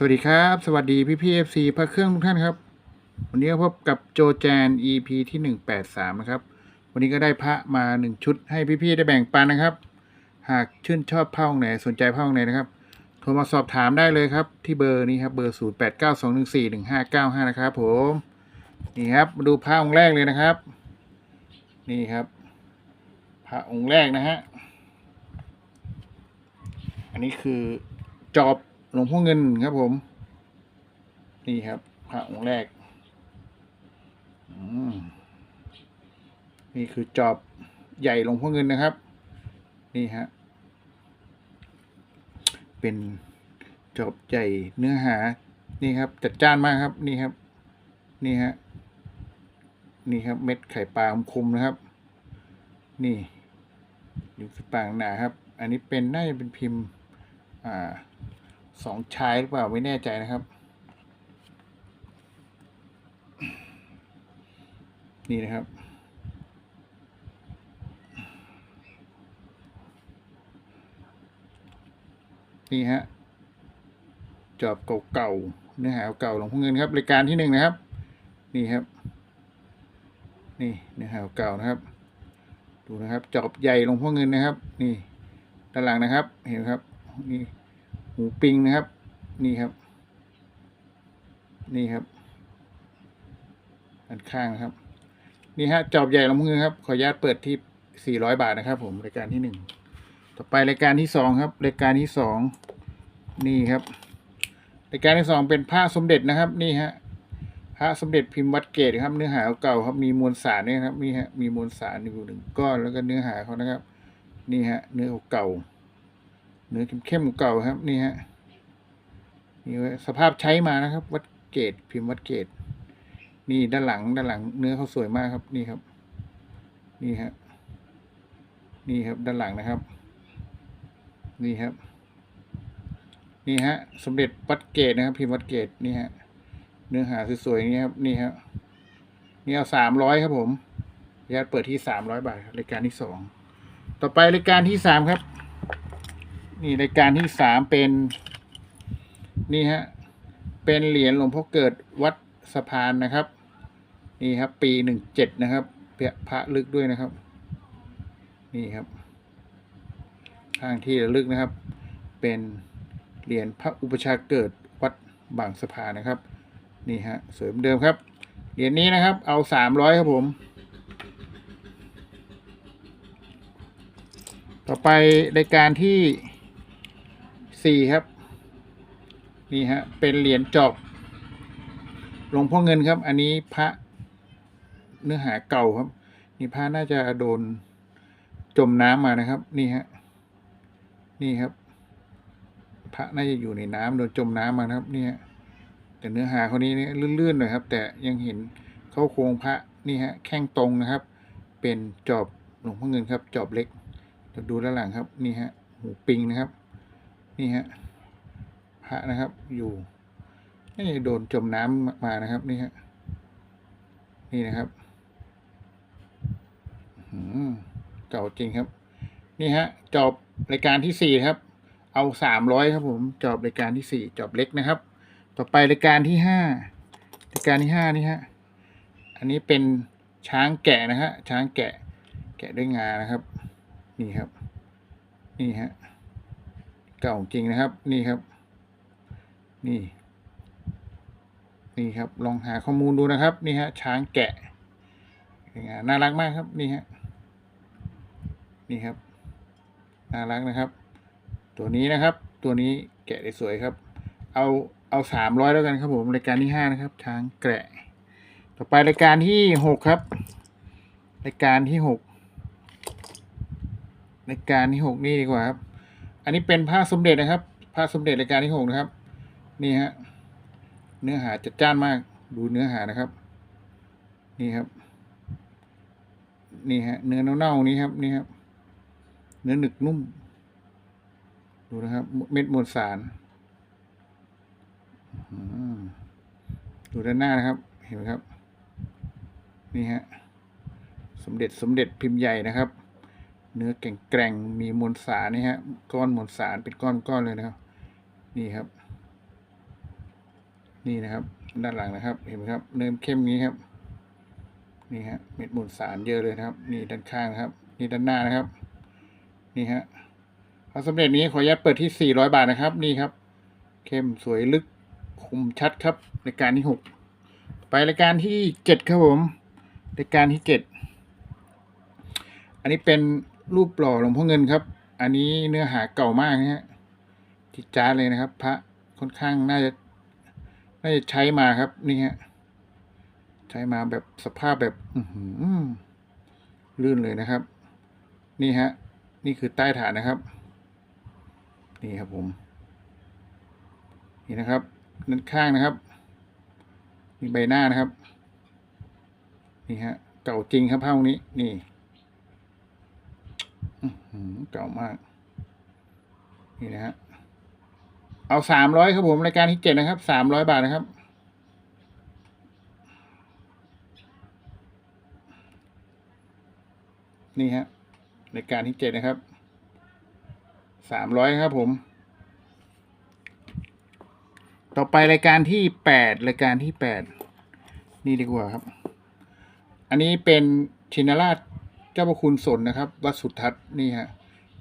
สวัสดีครับ สวัสดีพี่พีเอฟซีพระเครื่องทุกท่านครับ วันนี้ก็พบกับโจแจน EP ที่หนึ่งแปดสามนะครับ วันนี้ก็ได้พระมาหนึ่งชุดให้พี่ๆได้แบ่งปันนะครับ หากชื่นชอบผ้าองค์ไหนสนใจผ้าองค์ไหนนะครับ โทรมาสอบถามได้เลยครับ ที่เบอร์นี้ครับเบอร์ศูนย์แปดเก้าสองหนึ่งสี่หนึ่งห้าเก้าห้านะครับผมนี่ครับมาดูผ้าองค์แรกเลยนะครับ นี่ครับผ้าองค์แรกนะฮะอันนี้คือจอบ หลวงพ่อเงินครับผม นี่ครับพระองค์แรกนี่คือจอบใหญ่หลวงพ่อเงินนะครับ นี่ฮะเป็นจอบใหญ่เนื้อหา นี่ครับ จัดจ้านมากครับ นี่ครับ นี่ฮะนี่ครับ เม็ดไข่ปลาคมนะครับ นี่ริมฝีปากหนาครับ อันนี้เป็นน่าจะเป็นพิมพ์ อ่า สองชายหรือเปล่าไม่แน่ใจนะครับ นี่นะครับ นี่ฮะจอบเก่าๆเนื้อหาเก่าหลวงพ่อเงินครับรายการที่หนึ่งนะครับ นี่ครับ นี่เนื้อหาเก่านะครับ ดูนะครับจอบใหญ่หลวงพ่อเงินนะครับ นี่ด้านหลังนะครับ เห็นครับนี่ หูปิงนะครับ นี่ครับ นี่ครับด้านข้างนะครับ นี่ฮะจอบใหญ่ลำมือครับ ขออนุญาตเปิดที่ 400 บาทนะครับ ผมรายการที่หนึ่งต่อไปรายการที่สองครับ รายการที่สองนี่ครับรายการที่สองเป็นผ้าสมเด็จนะครับ นี่ฮะพระสมเด็จพิมพ์วัดเกตครับ เนื้อหาเก่าครับมีมวลสารนี่ครับนี่ฮะมีมวลสารอยู่หนึ่งก้อนแล้วก็เนื้อหาเขานะครับ นี่ฮะเนื้อเก่า เนื้อเข้มๆเก่าครับ นี่ฮะนี่สภาพใช้มานะครับ วัดเกตพิมพ์วัดเกตนี่ด้านหลังด้านหลัง เนื้อเขาสวยมากครับ นี่ครับ นี่ฮะนี่ครับด้านหลังนะครับ นี่ครับ นี่ฮะ สมเด็จวัดเกตนะครับ พิมพ์วัดเกตนี่ฮะเนื้อหาสวยๆอย่างนี้ครับ นี่ครับนี่เอาสามร้อยครับผมญาตเปิดที่สามร้อยบาทรายการที่สองต่อไปรายการที่สามครับ นี่รายการที่สามเป็น นี่ฮะ เป็นเหรียญหลวงพ่อเกิดวัดสะพานนะครับ นี่ครับ ปีหนึ่งเจ็ดนะครับเปียพระลึกด้วยนะครับ นี่ครับข้างที่ระลึกนะครับ เป็นเหรียญพระอุปชาเกิดวัดบางสะพานนะครับ นี่ฮะสวยเหมือนเดิมครับเหรียญนี้นะครับ เอาสามร้อยครับผม ต่อไปรายการที่ สี่ครับ นี่ฮะ เป็นเหรียญจอบหลวงพ่อเงินครับ อันนี้พระเนื้อหาเก่าครับ นี่พระน่าจะโดนจมน้ำมานะครับ นี่ฮะ นี่ครับ พระน่าจะอยู่ในน้ำโดนจมน้ำมานะครับนี่ฮะแต่เนื้อหาคนนี้เนี่ยลื่นๆหน่อยครับ แต่ยังเห็นเข้าโครงพระนี่ฮะ แข้งตรงนะครับ เป็นจอบหลวงพ่อเงินครับ จอบเล็กเดี๋ยวดูด้านหลังครับ นี่ฮะ หูปิงนะครับ นี่ฮะพระนะครับ อยู่นี่โดนจมน้ำมานะครับ นี่ฮะนี่นะครับอื้อหือเก่าจริงครับ นี่ฮะ จอบรายการที่สี่ครับ เอาสามร้อยครับผม จอบรายการที่สี่จอบเล็กนะครับ ต่อไปรายการที่ห้ารายการที่ห้านี่ฮะอันนี้เป็นช้างแกะนะฮะช้างแกะ แกะด้วยงานะครับ นี่ครับ นี่ฮะ เก่าจริงนะครับ นี่ครับ นี่ นี่ครับ ลองหาข้อมูลดูนะครับ นี่ฮะ ช้างแกะงานน่ารักมากครับ นี่ฮะ นี่ครับ น่ารักนะครับ ตัวนี้นะครับ ตัวนี้แกะได้สวยครับ เอา เอาสามร้อยแล้วกันครับผม รายการที่ห้านะครับ ช้างแกะ ต่อไปรายการที่หกครับ รายการที่หกรายการที่หกนี่ดีกว่าครับ อันนี้เป็นผ้าสมเด็จนะครับผ้าสมเด็จรายการที่หกนะครับ นี่ฮะเนื้อหาจัดจ้านมาก ดูเนื้อหานะครับ นี่ครับ นี่ฮะ เนื้อเน่าๆนี้ครับ นี่ครับ เนื้อหนึกนุ่ม ดูนะครับ เม็ดมวลสารดูด้านหน้านะครับ เห็นไหมครับ นี่ฮะ สมเด็จสมเด็จพิมพ์ใหญ่นะครับ เนื้อแกร่งๆมีมวลสารนี่ฮะก้อนมวลสารเป็นก้อนๆเลยนะครับ นี่ครับ นี่นะครับ ด้านหลังนะครับ เห็นไหมครับเนิมเข้มนี้ครับ นี่ฮะเม็ดมวลสารเยอะเลยนะครับ นี่ด้านข้างนะครับ นี่ด้านหน้านะครับ นี่ฮะพระสมเด็จนี้ขออนุญาตเปิดที่ 400 บาทนะครับ นี่ครับ เข้มสวยลึกคมชัดครับรายการที่ 6 ไปรายการที่ 7 ครับผมรายการที่ 7 อันนี้เป็น รูปหล่อหลวงพ่อเงินครับ อันนี้เนื้อหาเก่ามากนะฮะจิตจ้าเลยนะครับ พระค่อนข้างน่าจะน่าจะใช้มาครับนี่ฮะใช้มาแบบสภาพแบบอืลื่นเลยนะครับ นี่ฮะ นี่คือใต้ฐานนะครับ นี่ครับผม นี่นะครับด้านข้างนะครับมีใบหน้านะครับ นี่ฮะ เก่าจริงครับภาพนี้ นี่ เก่ามาก นี่นะฮะ เอาสามร้อยครับผมรายการที่เจ็ดนะครับ สามร้อยบาทนะครับ นี่ฮะรายการที่เจ็ดนะครับ สามร้อยครับผม ต่อไปรายการที่แปดรายการที่แปดนี่ดีกว่าครับ อันนี้เป็นชินราช จ้าพระคุณสนนะครับ วัดสุทัศน์นี่ฮะ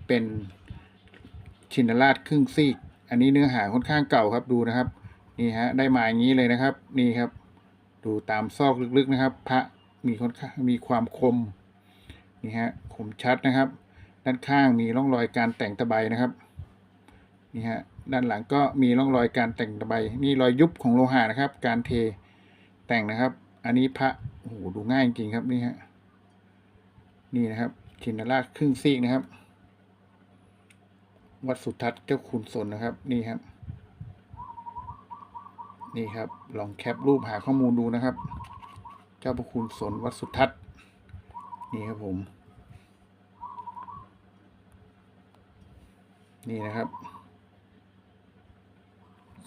เป็นชินราชครึ่งซีก อันนี้เนื้อหาค่อนข้างเก่าครับดูนะครับ นี่ฮะได้มาอย่างนี้เลยนะครับ นี่ครับ ดูตามซอกลึกๆนะครับ พระมีค่อนข้างมีความคมนี่ฮะคมชัดนะครับ ด้านข้างมีร่องรอยการแต่งตะไบนะครับนี่ฮะด้านหลังก็มีร่องรอยการแต่งตะไบนี่รอยยุบของโลหะนะครับ การเทแต่งนะครับ อันนี้พระโอ้โหดูง่ายจริงครับนี่ฮะ นี่นะครับชินราชครึ่งซีกนะครับ วัดสุทัศน์เจ้าคุณสนนะครับ นี่ครับ นี่ครับ ลองแคปรูปหาข้อมูลดูนะครับ เจ้าพระคุณสนวัดสุทัศน์นี่ครับผม นี่นะครับ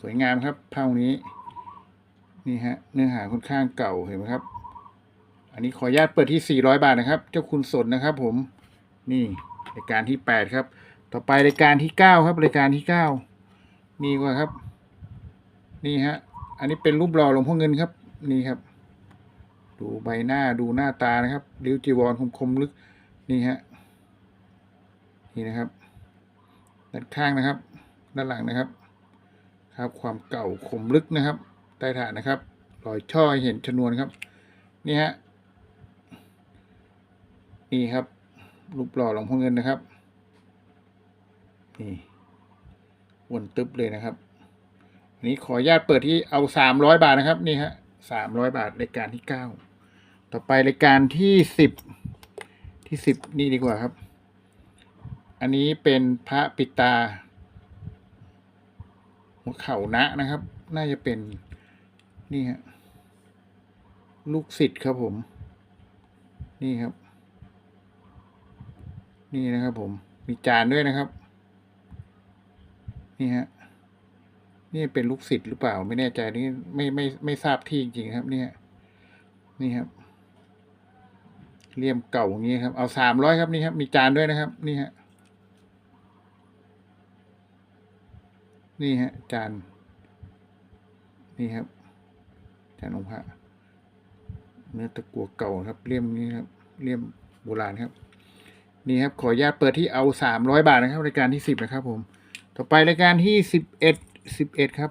สวยงามครับเท่านี้ นี่ฮะเนื้อหาค่อนข้างเก่าเห็นไหมครับ อันนี้ขออนุญาตเปิดที่ 400 บาทนะครับ เจ้าคุณสนนะครับ ผม นี่รายการที่ 8 ครับ ต่อไปรายการที่ 9 ครับรายการที่ 9 นี่ว่าครับ นี่ฮะ อันนี้เป็นรูปหล่อหลวงพ่อเงินครับ นี่ครับ ดูใบหน้าดูหน้าตานะครับริ้วจีวรคมคมๆลึก นี่ฮะ นี่นะครับ ด้านข้างนะครับ ด้านหลังนะครับ ครับความเก่าคมลึกนะครับ ใต้ฐานนะครับ รอยช่อเห็นชนวนครับ นี่ฮะ นี่ครับรูปหล่อหลวงพ่อเงินนะครับ นี่วนตึ๊บเลยนะครับอันนี้ขออนุญาตเปิดที่เอาสามร้อยบาทนะครับ นี่ฮะสามร้อยบาทรายการที่เก้าต่อไปรายการที่สิบที่สิบนี่ดีกว่าครับ อันนี้เป็นพระปิตาหัวเข่านะนะครับ น่าจะเป็นนี่ฮะลูกศิษย์ครับผม นี่ครับ นี่นะครับผมมีจานด้วยนะครับ นี่ฮะนี่เป็นลูกศิษย์หรือเปล่า ไม่แน่ใจนี่ไม่ไม่ไม่ทราบที่จริงๆครับ เนี่ย นี่ครับเลี่ยมเก่าอย่างนี้ครับ เอาสามร้อยครับนี่ครับ มีจานด้วยนะครับ นี่ฮะนี่ฮะ จานนี่ครับ จานองค์พระเนื้อตะกั่วเก่าครับเลี่ยมนี้ครับเลี่ยมโบราณครับ นี่ครับขออนุญาตเปิดที่เอาสามร้อยบาทนะครับรายการที่สิบนะครับผม ต่อไปรายการที่สิบเอ็ดสิบเอ็ดครับ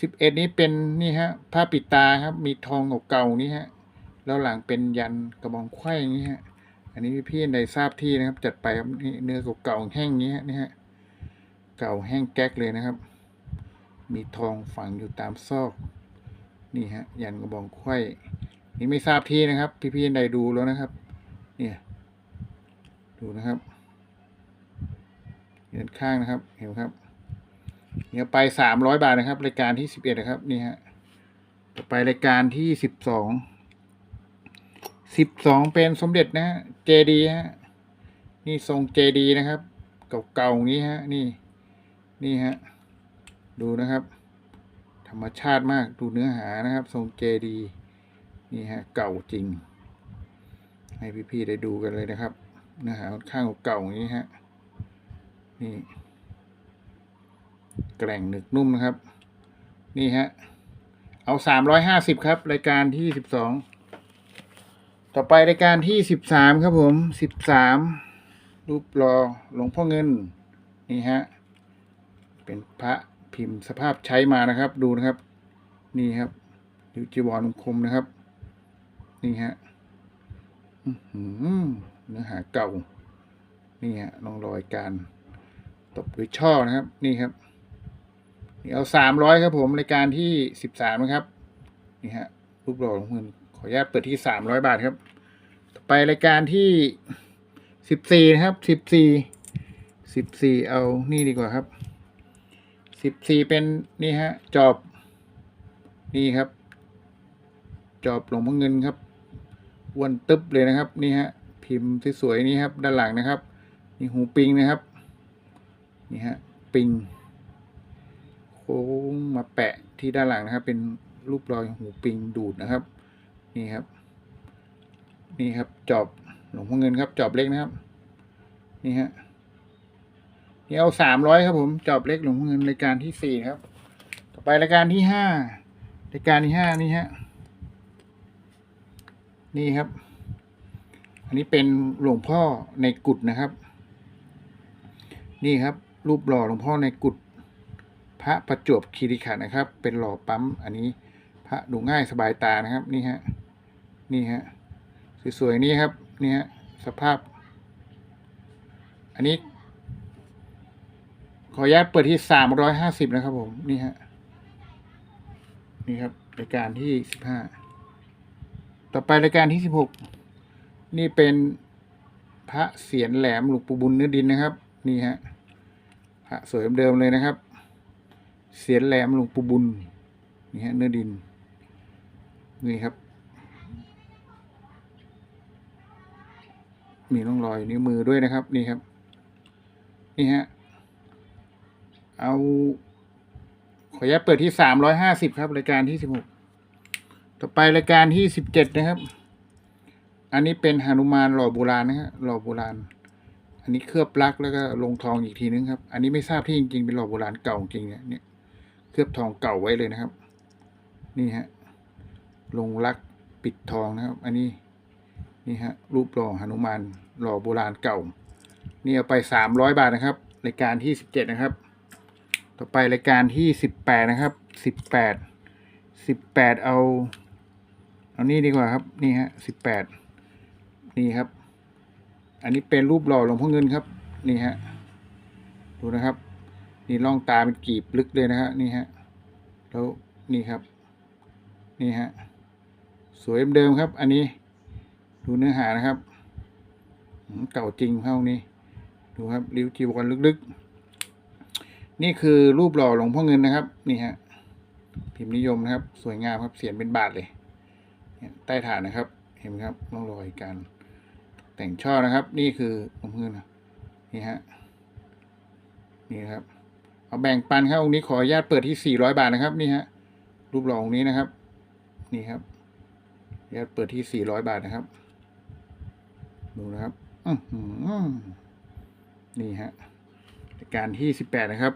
สิบเอ็ดนี้เป็นนี่ฮะผ้าปิดตาครับ มีทองเก่าๆนี่ฮะแล้วหลังเป็นยันกระบองไขว้อย่างนี้ฮะอันนี้พี่ๆในทราบที่นะครับ จัดไปครับนี่เนื้อเก่าๆแห้งนี้ฮะนี่ฮะเก่าแห้งแก๊กเลยนะครับ มีทองฝังอยู่ตามซอกนี่ฮะยันกระบองไขว้นี่ไม่ทราบที่นะครับ พี่ๆใดดูแล้วนะครับ เนี่ย ดูนะครับด้านข้างนะครับเห็นครับเนี่ยไปสามร้อยบาทนะครับ รายการที่สิบเอ็ดนะครับนี่ฮะต่อไปรายการที่สิบสองสิบสองเป็นสมเด็จนะฮะเจดีฮะนี่ทรงเจดีนะครับ เก่าๆนี้ฮะนี่นี่ฮะดูนะครับ ธรรมชาติมากดูเนื้อหานะครับ ทรงเจดีนี่ฮะเก่าจริง ให้พี่ๆได้ดูกันเลยนะครับ เนื้อหาค่อนข้างเก่าอย่างนี้ฮะนี่แกร่งหนึกนุ่มนะครับ นี่ฮะ เอาสามร้อยห้าสิบครับ รายการที่สิบสองต่อไปรายการที่สิบสามครับผมสิบสามรูปรอหลวงพ่อเงิน นี่ฮะ เป็นพระพิมพ์สภาพใช้มานะครับ ดูนะครับ นี่ครับดิวจีวรคมนะครับ นี่ฮะ อื้อหือ เนื้อหาเก่า นี่ฮะลองรอยการตบด้วยช่อนะครับ นี่ครับนี่เอาสามร้อยครับผมรายการที่สิบสามนะครับ นี่ฮะรูปหล่อของคุณขออนุญาตเปิดที่สามร้อยบาทครับ ต่อไปรายการที่สิบสี่นะครับสิบสี่สิบสี่เอานี่ดีกว่าครับสิบสี่เป็นนี่ฮะจอบนี่ครับ จอบหลวงพ่อเงินครับอ้วนตึ๊บเลยนะครับ นี่ฮะ พิมพ์สวยๆนี่ครับ ด้านหลังนะครับนี่หูปิงนะครับนี่ฮะปิงโค้งมาแปะที่ด้านหลังนะครับ เป็นรูปรอยหูปิงดูดนะครับ นี่ครับ นี่ครับจอบหลวงพ่อเงินครับจอบเล็กนะครับ นี่ฮะนี่เอาสามร้อยครับผมจอบเล็กหลวงพ่อเงินรายการที่สี่ครับ ต่อไปรายการที่ห้ารายการที่ห้านี่ฮะนี่ครับ อันนี้เป็นหลวงพ่อในกุฏนะครับ นี่ครับ รูปหล่อหลวงพ่อในกุฏพระประจวบคีรีขันนะครับ เป็นหล่อปั๊ม อันนี้พระดูง่ายสบายตานะครับ นี่ฮะ นี่ฮะ สวยๆนี่ครับ นี่ฮะ สภาพ อันนี้ ขออนุญาตเปิดที่สามร้อยห้าสิบนะครับผม นี่ฮะ นี่ครับรายการที่สิบห้า ต่อไปรายการที่สิบหก นี่เป็นพระเสียรแหลมหลวงปู่บุญเนื้อดินนะครับ นี่ฮะพระสวยเดิมเลยนะครับ เสียรแหลมหลวงปู่บุญนี่ฮะเนื้อดิน นี่ครับ มีร่องรอยนิ้วมือด้วยนะครับ นี่ครับ นี่ฮะเอาขออนุญาตเปิดที่สามร้อยห้าสิบครับ รายการที่สิบหกต่อไปรายการที่สิบเจ็ดนะครับ อันนี้เป็นหนุมานหล่อโบราณนะฮะหล่อโบราณ อันนี้เคลือบลักแล้วก็ลงทองอีกทีนึงครับ อันนี้ไม่ทราบที่จริงๆเป็นหล่อโบราณเก่าจริงเนี่ยเนี่ยเคลือบทองเก่าไว้เลยนะครับ นี่ฮะลงลักปิดทองนะครับ อันนี้นี่ฮะรูปหล่อหนุมานหล่อโบราณเก่า นี่เอาไปสามร้อยบาทนะครับรายการที่สิบเจ็ดนะครับ ต่อไปรายการที่สิบแปดนะครับสิบแปดสิบแปดเอาเอานี่ดีกว่าครับนี่ฮะสิบแปด นี่ครับ อันนี้เป็นรูปหล่อหลวงพ่อเงินครับ นี่ฮะ ดูนะครับ นี่ล่องตาเป็นกีบลึกเลยนะฮะ นี่ฮะ แล้วนี่ครับ นี่ฮะ สวยเดิมครับ อันนี้ ดูเนื้อหานะครับ เก่าจริงเท่านี้ ดูครับริ้วจีวรลึกๆ นี่คือรูปหล่อหลวงพ่อเงินนะครับ นี่ฮะ พิมพ์นิยมนะครับ สวยงามครับ เสียนเป็นบาทเลยเนี่ยใต้ฐานนะครับ เห็นไหมครับร่องรอยการ แต่งช่อนะครับ นี่คือหลงพ่อนนะนี่ฮะนี่ครับ เอาแบ่งปันครับองค์นี้ขออนุญาตเปิดที่สี่ร้อยบาทนะครับ นี่ฮะรูปหล่อองค์นี้นะครับ นี่ครับอนุญาตเปิดที่สี่ร้อยบาทนะครับ ดูนะครับอื้อหือนี่ฮะรายการที่สิบแปดนะครับ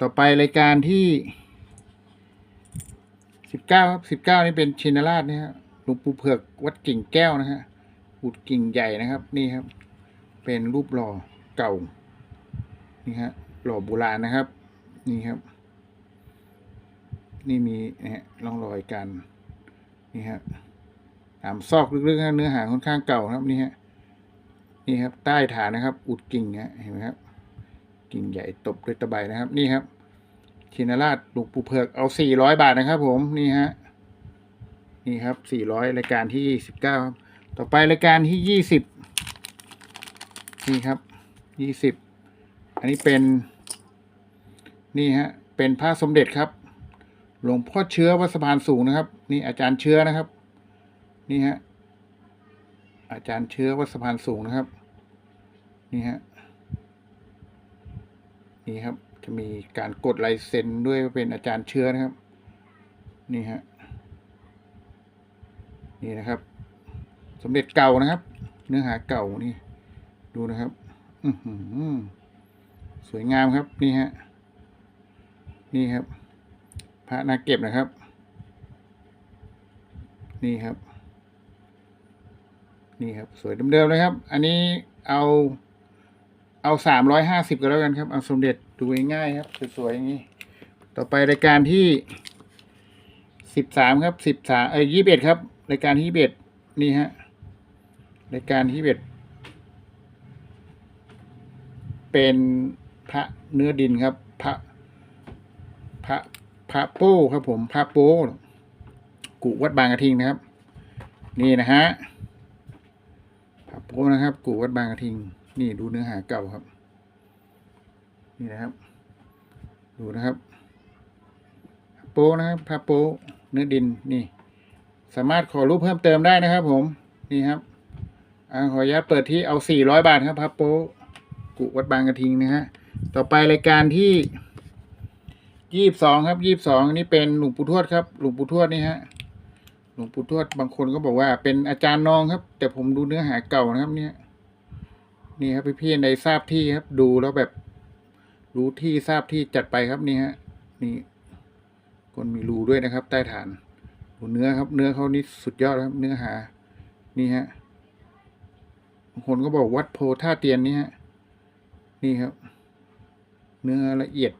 ต่อไปรายการที่สิบเก้าครับสิบเก้านี่เป็นชินราชนะฮะหลวงปู่เผือกวัดกิ่งแก้วนะฮะ อุดกิ่งใหญ่นะครับ นี่ครับ เป็นรูปหล่อเก่า นี่ฮะหล่อโบราณนะครับ นี่ครับ นี่มีนะฮะร่องรอยกันนี่ฮะตามซอกลึกๆนะเนื้อหาค่อนข้างเก่าครับนี่ฮะนี่ครับ ใต้ฐานนะครับ อุดกิ่งฮะเห็นไหมครับ กิ่งใหญ่ตบด้วยตะไบนะครับ นี่ครับชินราชหลวงปู่เผือกเอาสี่ร้อยบาทนะครับ ผมนี่ฮะนี่ครับสี่ร้อยรายการที่สิบเก้า ต่อไปรายการที่ยี่สิบนี่ครับยี่สิบอันนี้เป็น นี่ฮะ เป็นพระสมเด็จครับ หลวงพ่อเชื้อวัดสะพานสูงนะครับ นี่อาจารย์เชื้อนะครับ นี่ฮะ อาจารย์เชื้อวัดสะพานสูงนะครับ นี่ฮะ นี่ครับ จะมีการกดลายเซ็นด้วยเป็นอาจารย์เชื้อนะครับ นี่ฮะ นี่นะครับ สมเด็จเก่านะครับ เนื้อหาเก่านี่ ดูนะครับอือหือสวยงามครับนี่ฮะนี่ครับ พระนาเก็บนะครับ นี่ครับ นี่ครับ สวยเดิมๆเลยครับ อันนี้เอาเอาสามร้อยห้าสิบก็แล้วกันครับ เอาสมเด็จดูง่ายครับ สวยๆอย่างนี้ ต่อไปรายการที่สิบสามครับสิบสามเอ้ยยี่สิบเอ็ดครับ รายการที่ยี่สิบเอ็ดนี่ฮะ รายการที่ยี่สิบเอ็ดเป็นพระเนื้อดินครับ พระพระพระโป้ครับผมพระโป้กุวัดบางกระทิงนะครับ นี่นะฮะพระโป้นะครับกุวัดบางกระทิง นี่ดูเนื้อหาเก่าครับ นี่นะครับ ดูนะครับโป้นะครับพระโป้เนื้อดินนี่ สามารถขอรูปเพิ่มเติมได้นะครับผมนี่ครับ อาขออนุญาตเปิดที่เอาสี่ร้อยบาทครับพระโป้กุวัดบางกระทิงนะฮะ ต่อไปรายการที่ยี่สิบสองครับยี่สิบสองนี่เป็นหลวงปู่ทวดครับ หลวงปู่ทวดนี่ฮะ หลวงปู่ทวดบางคนก็บอกว่าเป็นอาจารย์นองครับ แต่ผมดูเนื้อหาเก่านะครับ เนี่ย นี่ครับพี่ๆในทราบที่ครับ ดูแล้วแบบ รู้ที่ทราบที่จัดไปครับนี่ฮะ นี่คนมีรูด้วยนะครับ ใต้ฐานดูเนื้อครับ เนื้อเขานี่สุดยอดครับ เนื้อหา นี่ฮะ คนก็บอกวัดโพท่าเตียนนี่ฮะ นี่ครับ เนื้อละเอียด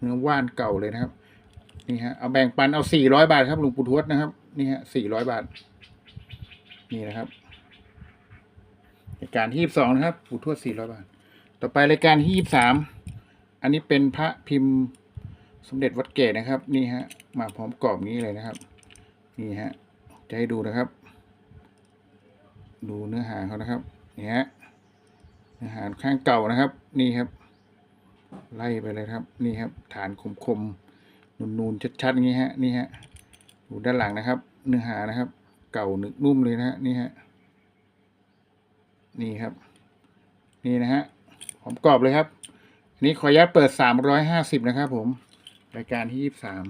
เนื้อว่านเก่าเลยนะครับ นี่ฮะ เอาแบ่งปันเอาสี่ร้อยบาทครับหลวงปู่ทวดนะครับ นี่ฮะสี่ร้อยบาท นี่นะครับรายการที่ยี่สิบสองนะครับปู่ทวดสี่ร้อยบาท ต่อไปรายการที่ยี่สิบสามอันนี้เป็นพระพิมพ์สมเด็จวัดเกตนะครับ นี่ฮะ มาพร้อมกรอบนี้เลยนะครับ นี่ฮะ จะให้ดูนะครับ ดูเนื้อหาเขานะครับ นี่ฮะเนื้อหาข้างเก่านะครับ นี่ครับ ไล่ไปเลยครับ นี่ครับ ฐานคมๆนูนๆชัดๆอย่างนี้ฮะ นี่ฮะดูด้านหลังนะครับ เนื้อหานะครับ เก่าหนึกนุ่มเลยนะฮะนี่ฮะนี่ครับ นี่นะฮะหอมกรอบเลยครับอันนี้ขออนุญาตเปิดสามร้อยห้าสิบนะครับ ผมรายการที่ยี่สาม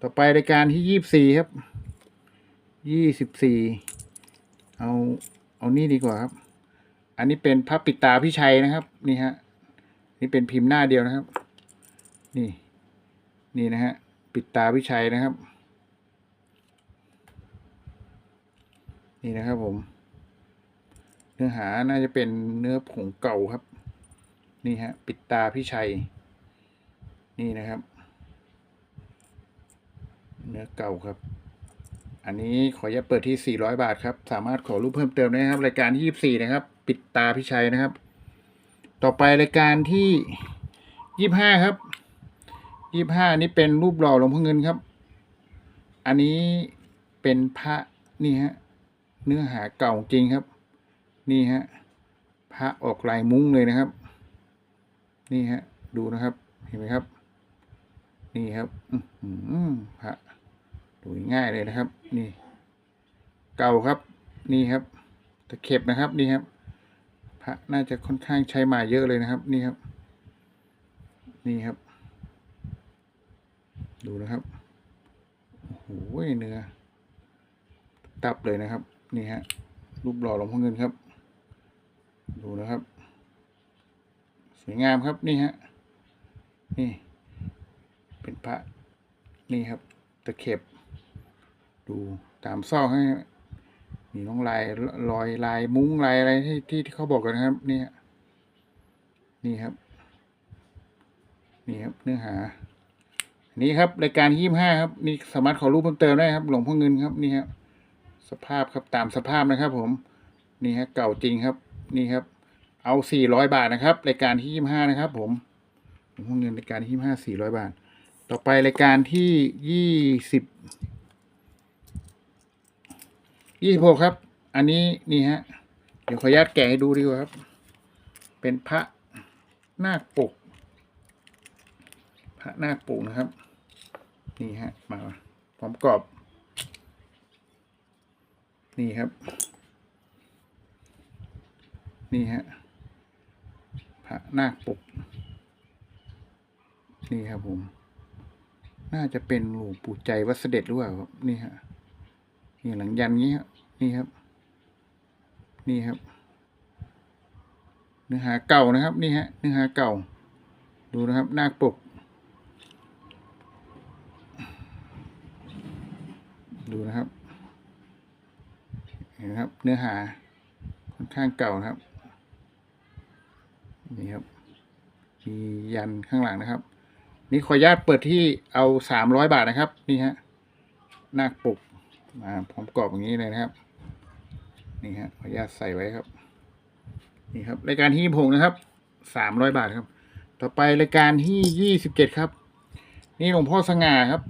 ต่อไปรายการที่ยี่สี่ครับยี่สิบสี่เอาเอานี่ดีกว่าครับ อันนี้เป็นพระปิดตาพิชัยนะครับ นี่ฮะนี่เป็นพิมพ์หน้าเดียวนะครับ นี่ นี่นะฮะปิดตาวิชัยนะครับ นี่นะครับผม เนื้อหาน่าจะเป็นเนื้อผงเก่าครับ นี่ฮะปิดตาพิชัย นี่นะครับ เนื้อเก่าครับอันนี้ขออนุญาเปิดที่ 400 บาทครับ สามารถขอรูปเพิ่มเติมได้นะครับ รายการที่ 24 นะครับ ปิดตาพิชัยนะครับ ต่อไปรายการที่ยี่ห้าครับยี่ห้านี่เป็นรูปหล่อหลวงพ่อเงินครับ อันนี้เป็นพระนี่ฮะเนื้อหาเก่าจริงครับ นี่ฮะพระออกลายมุ้งเลยนะครับ นี่ฮะดูนะครับเห็นไหมครับ นี่ครับพระดูง่ายเลยนะครับ นี่ เก่าครับ นี่ครับตะเข็บนะครับ นี่ครับ ระน่าจะค่อนข้างใช้มาเยอะเลยนะครับ นี่ครับ นี่ครับ ดูนะครับโอ้โหเนื้อ ตับเลยนะครับ นี่ฮะ รูปหล่อหลวงพ่อเงินครับ ดูนะครับ สวยงามครับนี่ฮะ นี่ เป็นพระ นี่ครับ ตะเข็บ ดูตามซอกให้ มีน้องลายรอยลายมุ้งลายอะไรที่ที่ที่เขาบอกกันนะครับนี่นี่ครับ นี่ครับเนื้อหานนี้ครับรายการยี่ห้าครับนี่สามารถขอรูปเพิ่มเติมได้ครับ หลวงพ่อเงินครับนี่ครับสภาพครับตามสภาพนะครับ ผม นี่ฮะเก่าจริงครับ นี่ครับ เอาสี่ร้อยบาทนะครับรายการที่ยี่ห้านะครับ ผมหลวงพ่อเงินรายการที่ยี่ห้าสี่ร้อยบาท ต่อไปรายการที่ยี่สิบ ยี่สิบหกครับ อันนี้นี่ฮะ เดี๋ยวขออนุญาตแกะให้ดูดีกว่าครับ เป็นพระนาคปก พระนาคปกนะครับ นี่ฮะ มาพร้อมกรอบ นี่ครับ นี่ฮะ พระนาคปก นี่ครับผม น่าจะเป็นหลวงปู่ใจวัดเสด็จหรือเปล่าครับ นี่ฮะ นี่หลังยันนี้ครับนี่ครับ นี่ครับ เนื้อหาเก่านะครับ นี่ฮะเนื้อหาเก่า ดูนะครับหน้าปก ดูนะครับเห็นไหมครับ เนื้อหาค่อนข้างเก่านะครับ นี่ครับมียันข้างหลังนะครับ นี่ขออนุญาตเปิดที่เอาสามร้อยบาทนะครับ นี่ฮะหน้าปก มาพร้อมกรอบอย่างนี้เลยนะครับ นี่ฮะขออนุญาตใส่ไว้ครับ นี่ครับ รายการที่ยี่หกนะครับสามร้อยบาทครับ ต่อไปรายการที่ยี่สิบเจ็ดครับ นี่หลวงพ่อสง่าครับ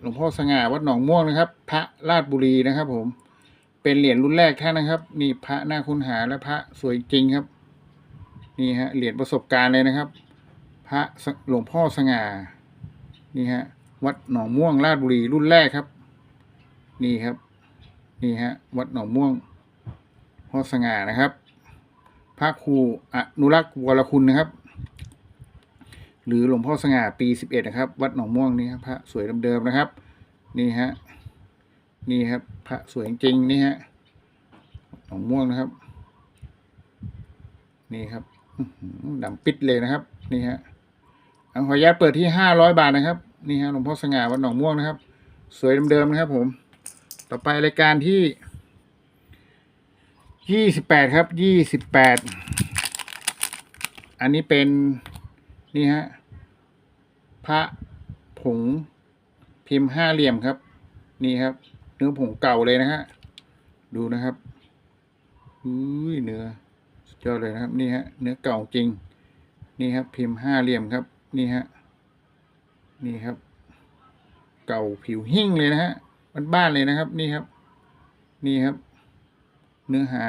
หลวงพ่อสง่าวัดหนองม่วงนะครับ พระราชบุรีนะครับ ผม เป็นเหรียญรุ่นแรกท่านนะครับ นี่พระหน่าค้นหาและพระสวยจริงครับ นี่ฮะเหรียญประสบการณ์เลยนะครับ พระหลวงพ่อสง่านี่ฮะวัดหนองม่วงราชบุรีรุ่นแรกครับ นี่ครับ นี่ฮะ วัดหนองม่วงพ่อสง่านะครับพระครูอนุรักษ์วรคุณนะครับ หรือหลวงพ่อสง่าปีสิบเอ็ดนะครับ วัดหนองม่วงนี่ครับพระสวยเดิมๆนะครับ นี่ฮะนี่ครับพระสวยจริงๆนี่ฮะหนองม่วงนะครับ นี่ครับดำปิดเลยนะครับ นี่ฮะขออนุญาตเปิดที่ห้าร้อยบาทนะครับ นี่ฮะหลวงพ่อสง่าวัดหนองม่วงนะครับ สวยเดิมๆนะครับผม ต่อไปรายการที่ยี่สิบแปดครับยี่สิบแปดอันนี้เป็นนี่ฮะพระผงพิมพ์ห้าเหลี่ยมครับ นี่ครับ เนื้อผงเก่าเลยนะฮะดูนะครับอุ้ยเนื้อสุดยอดเลยนะครับ นี่ฮะเนื้อเก่าจริง นี่ครับ พิมพ์ห้าเหลี่ยมครับ นี่ฮะนี่ครับ เก่าผิวหิ้งเลยนะฮะ บ้านๆเลยนะครับ นี่ครับ นี่ครับ เนื้อหา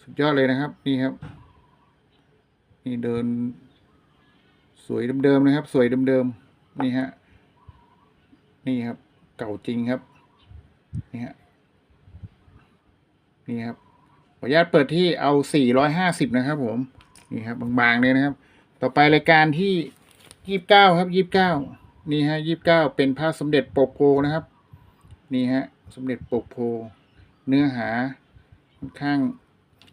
สุดยอดเลยนะครับ นี่ครับ นี่เดิน สวยเดิมๆนะครับ สวยเดิมๆนี่ฮะนี่ครับ เก่าจริงครับ นี่ฮะนี่ครับขออนุญาตเปิดที่เอา 450 นะครับ ผม นี่ครับ บางๆเลยนะครับ ต่อไปรายการที่ 29 ครับ 29 นี่ฮะ 29 เป็นพระสมเด็จปกโพนะครับ นี่ฮะ สมเด็จปกโพ เนื้อหาค่อนข้าง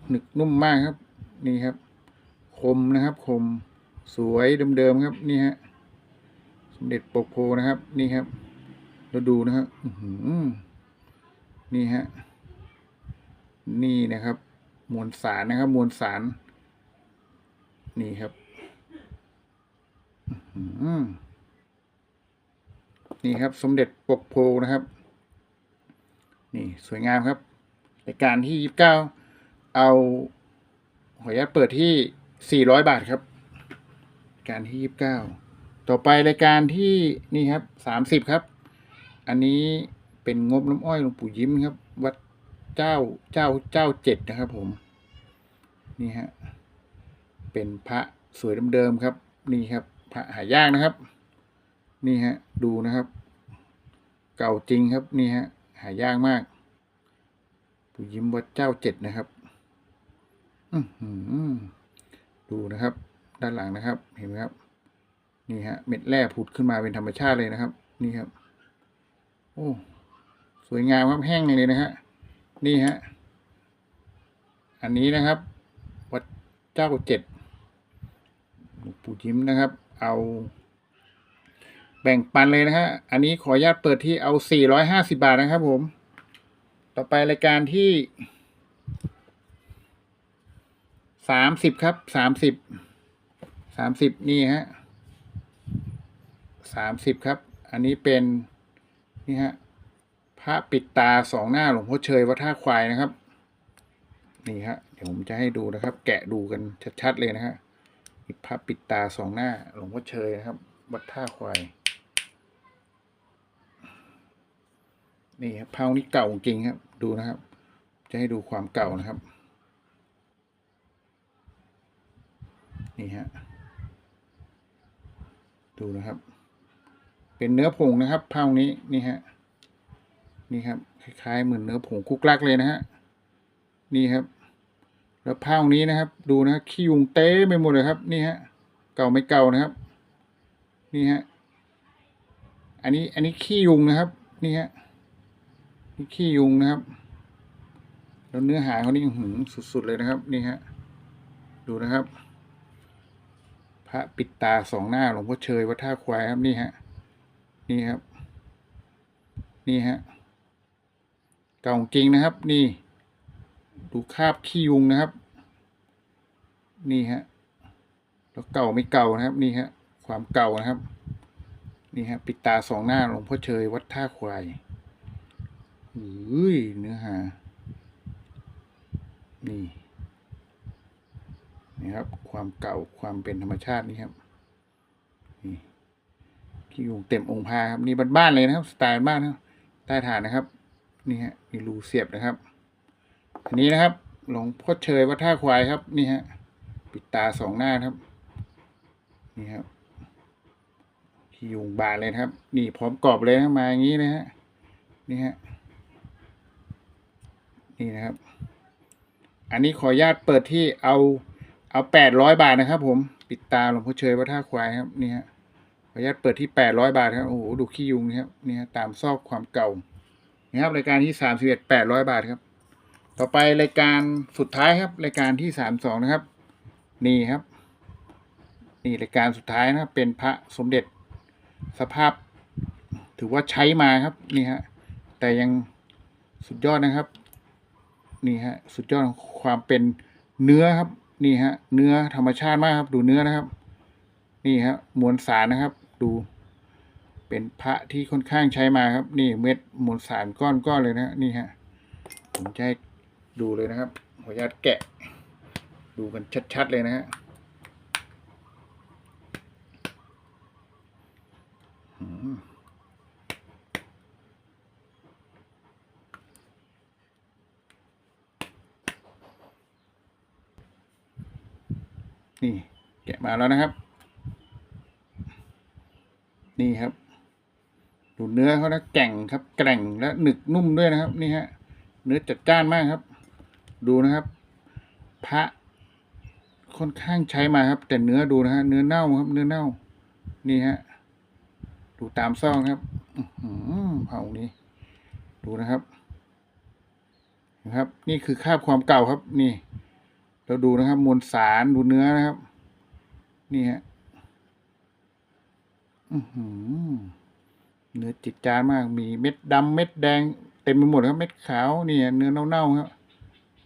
หนึกนุ่มมากครับ นี่ครับ คมนะครับ คมสวยเดิมๆครับ นี่ฮะ สมเด็จปกโพนะครับ นี่ครับ เราดูนะครับอืนี่ฮะ นี่นะครับ มวลสารนะครับ มวลสาร นี่ครับอืนี่ครับ สมเด็จปกโพนะครับ นี่สวยงามครับรายการที่ยี่สิบเก้าเอาขออนุญาตเปิดที่สี่ร้อยบาทครับรายการที่ยี่สิบเก้าต่อไปรายการที่นี่ครับสามสิบครับ อันนี้เป็นงบน้ำอ้อยหลวงปู่ยิ้มครับ วัดเจ้าเจ้าเจ้าเจ็ดนะครับผม นี่ฮะเป็นพระสวยเดิมๆครับ นี่ครับพระหายากนะครับ นี่ฮะดูนะครับ เก่าจริงครับนี่ฮะ หายากมาก ปู่ยิ้มวัดเจ้าเจ็ดนะครับอือหือดูนะครับ ด้านหลังนะครับ เห็นไหมครับ นี่ฮะ เม็ดแร่ผุดขึ้นมาเป็นธรรมชาติเลยนะครับ นี่ครับ โอ้สวยงามครับแห้งเลยนะฮะนี่ฮะอันนี้นะครับ วัดเจ้าเจ็ดปู่ยิ้มนะครับ เอา แบ่งปันเลยนะฮะ อันนี้ขออนุญาตเปิดที่เอา 450 บาทนะครับผม ต่อไปรายการที่ 30 ครับ 30 30 นี่ฮะ 30 ครับ อันนี้เป็นนี่ฮะพระปิดตาสองหน้าหลวงพ่อเชยวัดท่าควายนะครับ นี่ฮะเดี๋ยวผมจะให้ดูนะครับ แกะดูกันชัดๆเลยนะฮะพระปิดตาสองหน้าหลวงพ่อเชยนะครับวัดท่าควาย นี่ครับเผานี่เก่าจริงครับ ดูนะครับ จะให้ดูความเก่านะครับ นี่ฮะดูนะครับ เป็นเนื้อผงนะครับเผานี้นี่ฮะนี่ครับคล้ายๆเหมือนเนื้อผงคุกลักเลยนะฮะนี่ครับ แล้วเผานี้นะครับ ดูนะขี้ยุงเต้ไปหมดเลยครับ นี่ฮะเก่าไม่เก่านะครับ นี่ฮะอันนี้อันนี้ขี้ยุงนะครับ นี่ฮะ นี่ขี้ยุงนะครับ แล้วเนื้อหาเขานี่หืมสุดๆเลยนะครับ นี่ฮะ ดูนะครับ พระปิดตาสองหน้าหลวงพ่อเชยวัดท่าควายครับนี่ฮะ นี่ครับ นี่ฮะ เก่าจริงนะครับ นี่ ดูคาบขี้ยุงนะครับ นี่ฮะ แล้วเก่าไม่เก่านะครับ นี่ฮะ ความเก่านะครับ นี่ฮะ ปิดตาสองหน้าหลวงพ่อเชยวัดท่าควาย เฮ้ยเนื้อหา นี่นี่ครับ ความเก่าความเป็นธรรมชาตินี่ครับ นี่ขี้ยุงเต็มองค์พระครับ นี่บ้านๆเลยนะครับ สไตล์บ้านนะครับใต้ฐานนะครับ นี่ฮะ มีรูเสียบนะครับ อันนี้นะครับ หลวงพ่อเชยวัดท่าควายครับ นี่ฮะ ปิดตาสองหน้าครับ นี่ครับขี้ยุงบานเลยครับ นี่พร้อมกรอบเลยนะมาอย่างนี้นะฮะ นี่ฮะ นี่นะครับ อันนี้ขออนุญาตเปิดที่เอาเอาแปดร้อยบาทนะครับ ผมปิดตาหลวงพ่อเชยวัดท่าควายครับนี่ฮะขออนุญาตเปิดที่แปดร้อยบาทครับโอ้โหดูขี้ยุงนี่ครับนี่ฮะตามซอกความเก่านี่ครับรายการที่สามสิบเอ็ดแปดร้อยบาทครับ ต่อไปรายการสุดท้ายครับ รายการที่สามสองนะครับ นี่ครับ นี่รายการสุดท้ายนะครับ เป็นพระสมเด็จสภาพถือว่าใช้มาครับนี่ฮะแต่ยังสุดยอดนะครับ นี่ฮะสุดยอดของความเป็นเนื้อครับ นี่ฮะ เนื้อธรรมชาติมากครับ ดูเนื้อนะครับ นี่ฮะมวลสารนะครับ ดู เป็นพระที่ค่อนข้างใช้มาครับ นี่เม็ดมวลสารก้อนๆเลยนะฮะนี่ฮะผมจะให้ดูเลยนะครับขออนุญาตแกะ ดูกันชัด ๆ เลยนะฮะอืม นี่แกะมาแล้วนะครับ นี่ครับ ดูเนื้อเขานะแก่งครับ แกร่งและหนึบนุ่มด้วยนะครับ นี่ฮะ เนื้อจัดจ้านมากครับ ดูนะครับ พระค่อนข้างใช้มาครับ แต่เนื้อดูนะฮะเนื้อเน่าครับ เนื้อเน่า นี่ฮะดูตามซ่องครับอื้อหือเผานี้ ดูนะครับนะครับ นี่คือคาบความเก่าครับ นี่ เราดูนะครับ มวลสารดูเนื้อนะครับ นี่ฮะเนื้อจิตจานมาก มีเม็ดดำเม็ดแดง เต็มไปหมดครับ เม็ดขาวนี่เนื้อเน่าๆครับ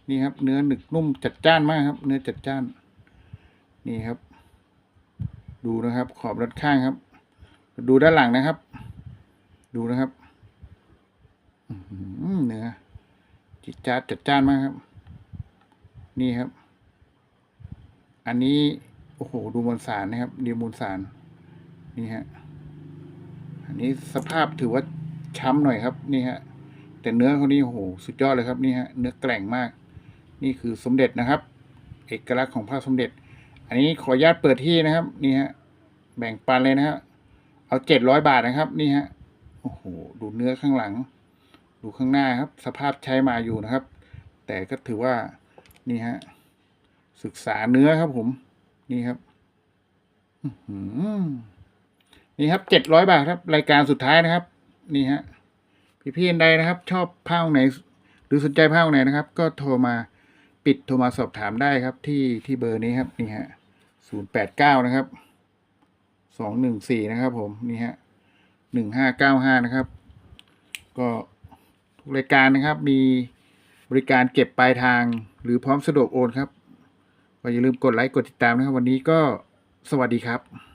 นี่ครับ เนื้อหนึกนุ่มจัดจ้านมากครับ เนื้อจัดจ้าน นี่ครับ ดูนะครับ ขอบด้านข้างครับ ดูด้านหลังนะครับ ดูนะครับเนื้อจิตจ้านจัดจ้านมากครับ นี่ครับ อันนี้โอ้โหดูมวลสารนะครับดูมวลสารนี่ฮะอันนี้สภาพถือว่าช้ำหน่อยครับนี่ฮะแต่เนื้อเขานี่โอ้โหสุดยอดเลยครับนี่ฮะเนื้อแกร่งมาก นี่คือสมเด็จนะครับ เอกลักษณ์ของพระสมเด็จ อันนี้ขออนุญาตเปิดที่นะครับ นี่ฮะแบ่งปันเลยนะฮะเอาเจ็ดร้อยบาทนะครับ นี่ฮะโอ้โหดูเนื้อข้างหลัง ดูข้างหน้าครับ สภาพใช้มาอยู่นะครับ แต่ก็ถือว่านี่ฮะ ศึกษาเนื้อครับผม นี่ครับนี่ครับเจ็ดร้อยบาทครับ รายการสุดท้ายนะครับ นี่ฮะ พี่ๆอันใดนะครับ ชอบผ้าไหน หรือสนใจผ้าไหนนะครับ ก็โทรมาปิดโทรมาสอบถามได้ครับ ที่ที่เบอร์นี้ครับ นี่ฮะศูนย์แปดเก้านะครับสองหนึ่งสี่นะครับ ผมนี่ฮะหนึ่งห้าเก้าห้านะครับ ก็ทุกรายการนะครับ มีบริการเก็บปลายทาง หรือพร้อมสะดวกโอนครับ ก็อย่าลืมกดไลค์กดติดตามนะครับ วันนี้ก็สวัสดีครับ